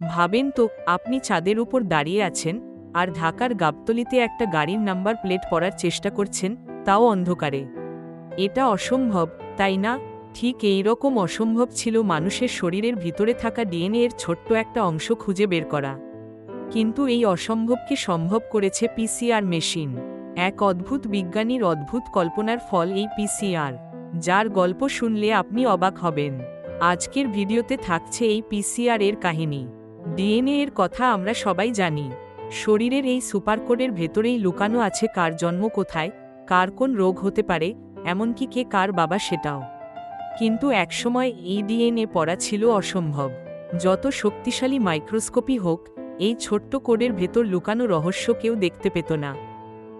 ভাবেন তো, আপনি ছাদের উপর দাঁড়িয়ে আছেন আর ঢাকার গাবতলিতে একটা গাড়ির নাম্বার প্লেট পড়ার চেষ্টা করছেন, তাও অন্ধকারে। এটা অসম্ভব, তাই না? ঠিক এই রকম অসম্ভব ছিল মানুষের শরীরের ভিতরে থাকা ডিএনএ এর ছোট্ট একটা অংশ খুঁজে বের করা। কিন্তু এই অসম্ভবকে সম্ভব করেছে পিসিআর মেশিন। এক অদ্ভুত বিজ্ঞানীর অদ্ভুত কল্পনার ফল এই পিসিআর যার গল্প শুনলে আপনি অবাক হবেন। আজকের ভিডিওতে থাকছে এই পিসিআর এর কাহিনী। ডিএনএ এর কথা আমরা সবাই জানি। শরীরের এই সুপারকোডের ভেতরেই লুকানো আছে কার জন্ম কোথায়, কার কোন রোগ হতে পারে, এমনকি কে কার বাবা সেটাও। কিন্তু একসময় এই ডিএনএ পড়া ছিল অসম্ভব। যত শক্তিশালী মাইক্রোস্কোপি হোক, এই ছোট্ট কোডের ভেতর লুকানো রহস্য কেউ দেখতে পেত না।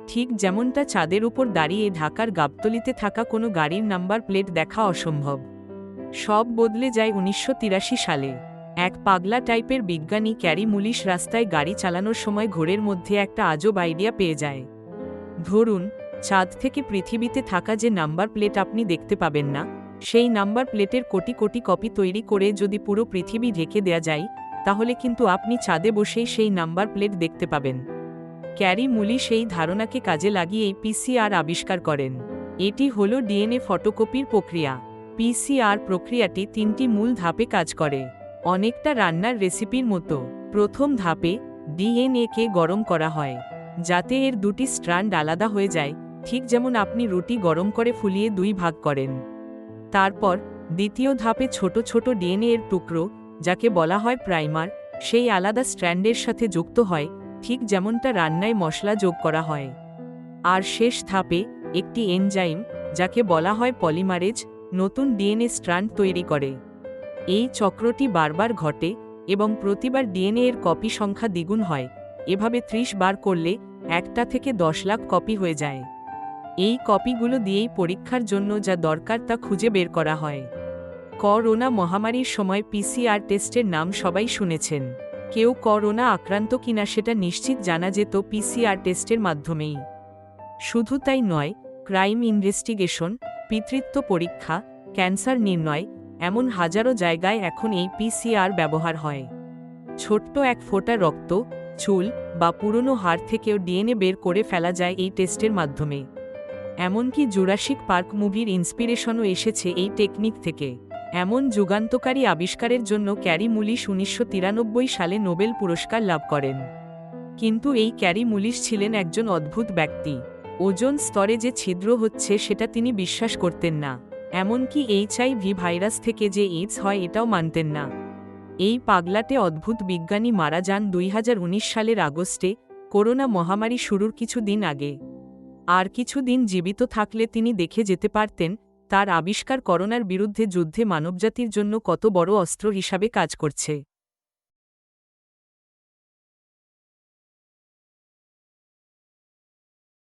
ঠিক যেমনটা চাঁদের উপর দাঁড়িয়ে ঢাকার গাবতলিতে থাকা কোনো গাড়ির নাম্বার প্লেট দেখা অসম্ভব। সব বদলে যায় উনিশশো তিরাশি সালে। এক পাগলা টাইপের বিজ্ঞানী ক্যারি মুলিশ রাস্তায় গাড়ি চালানোর সময় ঘোরের মধ্যে একটা আজব আইডিয়া পেয়ে যায়। ধরুন, চাঁদ থেকে পৃথিবীতে থাকা যে নাম্বার প্লেট আপনি দেখতে পাবেন না, সেই নাম্বার প্লেটের কোটি কোটি কপি তৈরি করে যদি পুরো পৃথিবী ঢেকে দেয়া যায়, তাহলে কিন্তু আপনি চাঁদে বসেই সেই নাম্বার প্লেট দেখতে পাবেন। ক্যারি মুলি সেই ধারণাকে কাজে লাগিয়ে পিসিআর আবিষ্কার করেন। এটি হল ডিএনএ ফটোকপির প্রক্রিয়া। পিসিআর প্রক্রিয়াটি তিনটি মূল ধাপে কাজ করে। অনেকটা রান্নার রেসিপির মতো। প্রথম ধাপে ডিএনএকে গরম করা হয়, যাতে এর দুটি স্ট্রান্ড আলাদা হয়ে যায়, ঠিক যেমন আপনি রুটি গরম করে ফুলিয়ে দুই ভাগ করেন। তারপর দ্বিতীয় ধাপে ছোট ছোট ডিএনএ এর টুকরো, যাকে বলা হয় প্রাইমার, সেই আলাদা স্ট্র্যান্ডের সাথে যুক্ত হয় ঠিক যেমনটা রান্নায় মশলা যোগ করা হয়। আর শেষ ধাপে একটি এনজাইম, যাকে বলা হয় পলিমারেজ, নতুন ডিএনএ স্ট্র্যান্ড তৈরি করে। এই চক্রটি বারবার ঘটে এবং প্রতিবার ডিএনএ এর কপি সংখ্যা দ্বিগুণ হয়। এভাবে ত্রিশ বার করলে একটা থেকে দশ লাখ কপি হয়ে যায়। এই কপিগুলো দিয়েই পরীক্ষার জন্য যা দরকার তা খুঁজে বের করা হয়। করোনা মহামারীর সময় পিসিআর টেস্টের নাম সবাই শুনেছেন। কেউ করোনা আক্রান্ত কিনা সেটা নিশ্চিত জানা যেত পিসিআর টেস্টের মাধ্যমেই। শুধু তাই নয় ক্রাইম ইনভেস্টিগেশন পিতৃত্ব পরীক্ষা ক্যান্সার নির্ণয়, এমন হাজারো জায়গায় এখন এই পিসিআর ব্যবহার হয়। ছোট্ট এক ফোঁটা রক্ত, চুল বা পুরনো হাড় থেকেও ডিএনএ বের করে ফেলা যায় এই টেস্টের মাধ্যমে। এমনকি জুরাসিক পার্ক মুভির ইন্সপিরেশনও এসেছে এই টেকনিক থেকে। এমন যুগান্তকারী আবিষ্কারের জন্য ক্যারি মুলিশ উনিশশো তিরানব্বই সালে নোবেল পুরস্কার লাভ করেন। কিন্তু এই ক্যারি মুলিশ ছিলেন একজন অদ্ভুত ব্যক্তি। ওজন স্তরে যে ছিদ্র হচ্ছে সেটা তিনি বিশ্বাস করতেন না। এমনকি এইচআইভি ভাইরাস থেকে যে এইডস হয় এটাও মানতেন না। এই পাগলাটে অদ্ভুত বিজ্ঞানী মারা যান দুই হাজার উনিশ সালের আগস্টে, করোনা মহামারী শুরুর কিছু দিন আগে। আর কিছুদিন জীবিত থাকলে তিনি দেখে যেতে পারতেন তার আবিষ্কার করোনার বিরুদ্ধে যুদ্ধে মানবজাতির জন্য কত বড় অস্ত্র হিসাবে কাজ করছে।